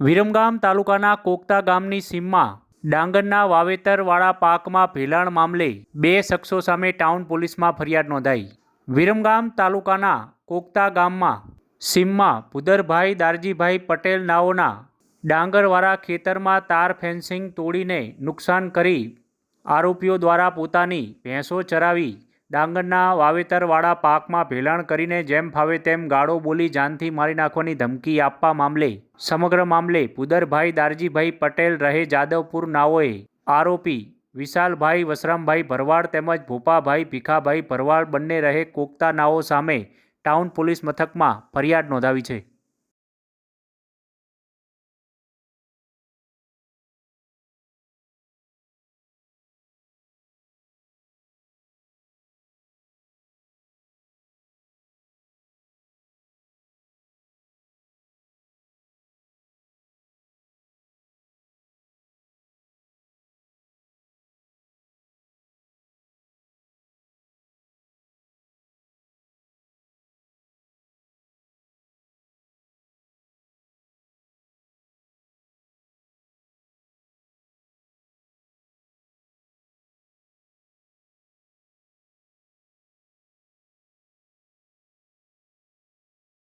વિરમગામ તાલુકાના કોકતા ગામની સીમમાં ડાંગરના વાવેતરવાળા પાકમાં ભેલાણ મામલે બે શખ્સો સામે ટાઉન પોલીસમાં ફરિયાદ નોંધાઈ. વિરમગામ તાલુકાના કોકતા ગામમાં સીમમાં ભુદરભાઈ દારજીભાઈ પટેલ નાઓના ડાંગરવાળા ખેતરમાં તાર ફેન્સિંગ તોડીને નુકસાન કરી આરોપીઓ દ્વારા પોતાની ભેંસો ચરાવી ડાંગરના વાવેતરવાળા પાકમાં ભેલાણ કરીને જેમ ફાવે તેમ ગાળો બોલી જાનથી મારી નાખવાની ધમકી આપવા મામલે, સમગ્ર મામલે પુદરભાઈ દારજીભાઈ પટેલ રહે જાદવપુર નાઓએ. આરોપી, વિશાલભાઈ વસરામભાઈ ભરવાડ તેમજ ભોપાભાઈ ભીખાભાઈ ભરવાડ બંને રહે કોકતા નાઓ સામે ટાઉન પોલીસ મથકમાં ફરિયાદ નોંધાવી છે.